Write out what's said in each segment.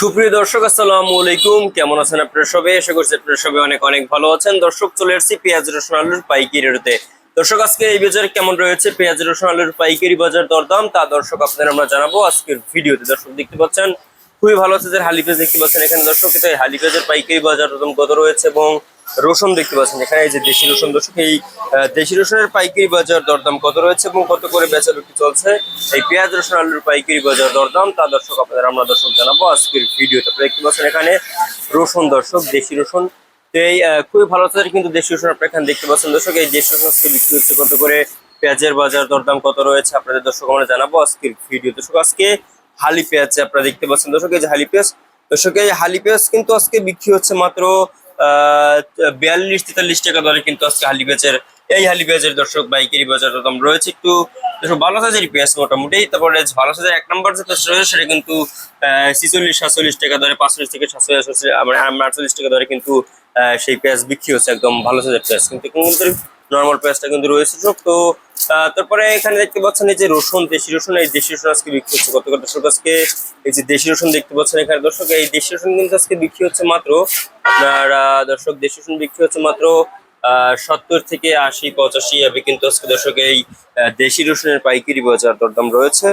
সুপ্রিয় দর্শক, আসসালামু আলাইকুম। কেমন আছেন আপনারা সবাই? আশা করছি আপনারা সবাই অনেক অনেক ভালো আছেন। দর্শক, চলে এসেছি পেঁয়াজ, রসুন, আলুর পাইকারি রেটে। দর্শক, আজকে এই বাজারে কেমন রয়েছে? পেঁয়াজ, রসুন, আলুর পাইকারি বাজার দরদাম, তা দর্শক আপনাদের আমরা জানাব আজকের ভিডিওতে। দর্শক, দেখতে পাচ্ছেন, খুবই ভালো আছে যে হালি পেঁয়াজ দেখতে পাচ্ছেন এখানে। দর্শক, এটা হালি পেঁয়াজের পাইকারি বাজার দরদাম কত রয়েছে এবং রসুন দেখতে পাচ্ছেন। এখানে এই যে দেশি রসুন দর্শক, এই দেশি রসুনের পাইকারি বাজার দরদাম কত রয়েছে এবং কত করে বেচা বিক্রি চলছে? এই পেঁয়াজ রসুন আলুর পাইকারি বাজার দরদাম, তা দর্শক আপনাদের আমরা দর্শক জানাব আজকের ভিডিওতে। আপনারা দেখতে পাচ্ছেন এখানে রসুন দর্শক, দেশি রসুন। তো এই খুবই ভালো আছে কিন্তু দেশি রসুন আপনারা এখানে দেখতে পাচ্ছেন। দর্শক, এই দেশি রসুন আজকে বিক্রি হচ্ছে কত করে? পেঁয়াজের বাজার দরদাম কত রয়েছে আপনাদের দর্শক আমরা জানাব আজকের ভিডিও। দর্শক, আজকে হালি পেঁয়াজ আপনারা দেখতে পাচ্ছেন। দর্শক, এই যে হালি পেঁয়াজ, দর্শক, এই হালি পেঁয়াজ কিন্তু আজকে বিক্রি হচ্ছে মাত্র বিয়াল্লিশ তেতাল্লিশ টাকা দরে কিন্তু আজকে হালি পেঁয়াজের এই হালি পেঁয়াজের দর্শক বাইকারি বাজার দাম রয়েছে। একটু ভালো সাইজের পেঁয়াজ মোটামুটি, তারপরে ভালো সাইজের এক নম্বর যে পেঁয়াজ রয়েছে, সেটা কিন্তু ছিচল্লিশ, সাতচল্লিশ টাকা দরে, পাঁচচল্লিশ থেকে সাতচল্লিশ আটচল্লিশ টাকা দরে কিন্তু সেই পেঁয়াজ বিক্রি হচ্ছে একদম ভালো সাইজের পেঁয়াজ। কিন্তু নর্মাল পেঁয়াজটা কিন্তু রয়েছে, তো তারপরে এখানে দেখতে পাচ্ছেন এই যে রসুন, দেশি রসুন, এই দেশি রসুন আজকে বিক্রি হচ্ছে কত দর্শক আজকে এই যে দেশি রসুন দেখতে পাচ্ছেন এখানে, দর্শক, এই দেশি রসুন কিন্তু আজকে বিক্রি হচ্ছে মাত্র, আপনার দর্শক, দেশি রসুন বিক্রি হচ্ছে মাত্র সত্তর থেকে আশি, পঁচাশি হবে কিন্তু আজকে, দর্শক, এই দেশি রসুনের পাইকারি বাজার দরদাম রয়েছে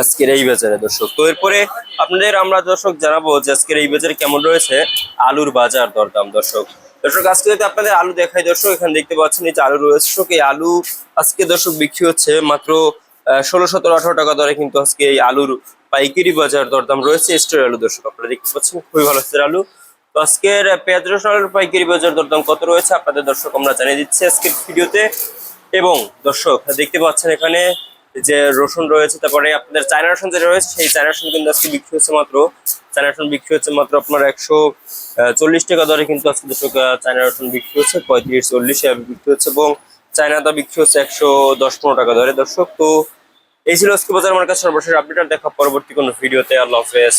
আজকের এই বাজারে, দর্শক। তো এরপরে আপনাদের আমরা, দর্শক, জানাব যে আজকের এই বাজারে কেমন রয়েছে আলুর বাজার দরদাম, দর্শক। দর্শক, আজকে যদি আপনাদের আলু দেখাই, দর্শক, এখানে দেখতে পাচ্ছেন এই যে আলু রয়েছে। এই আলু আজকে, দর্শক, বিক্রি হচ্ছে মাত্র ষোলো, সতেরো, আঠারো টাকা দরে কিন্তু আজকে এই আলুর পাইকারি বাজার দরদাম রয়েছে স্টোর আলু, দর্শক, আপনারা দেখতে পাচ্ছেন, খুবই ভালো হচ্ছে আলু। তো আজকের পেঁয়াজ রসুন আলুর পাইকারি বাজার দরদাম কত রয়েছে, আপনাদের দর্শক, আমরা জানিয়ে দিচ্ছি আজকের ভিডিওতে। এবং, দর্শক, দেখতে পাচ্ছেন এখানে যে রসুন রয়েছে, তারপরে আপনাদের চায়না রসুন যেটা রয়েছে, সেই চায়না রসুন কিন্তু আজকে বিক্রি হচ্ছে মাত্র চায়না রসুন বিক্রি হচ্ছে মাত্র আপনার একশো চল্লিশ টাকা দরে কিন্তু আজকে আহ, চায়না রসুন বিক্রি হচ্ছে পঁয়ত্রিশ চল্লিশ বিক্রি হচ্ছে এবং চায়নাটা বিক্রি হচ্ছে একশো দশ পনেরো টাকা দরে। দর্শক তো এই ছিল আজকে বাজার আমার কাছে সর্বশেষ আপডেট দেখা পরবর্তী কোনো ভিডিওতে। আল্লাহ হাফেজ।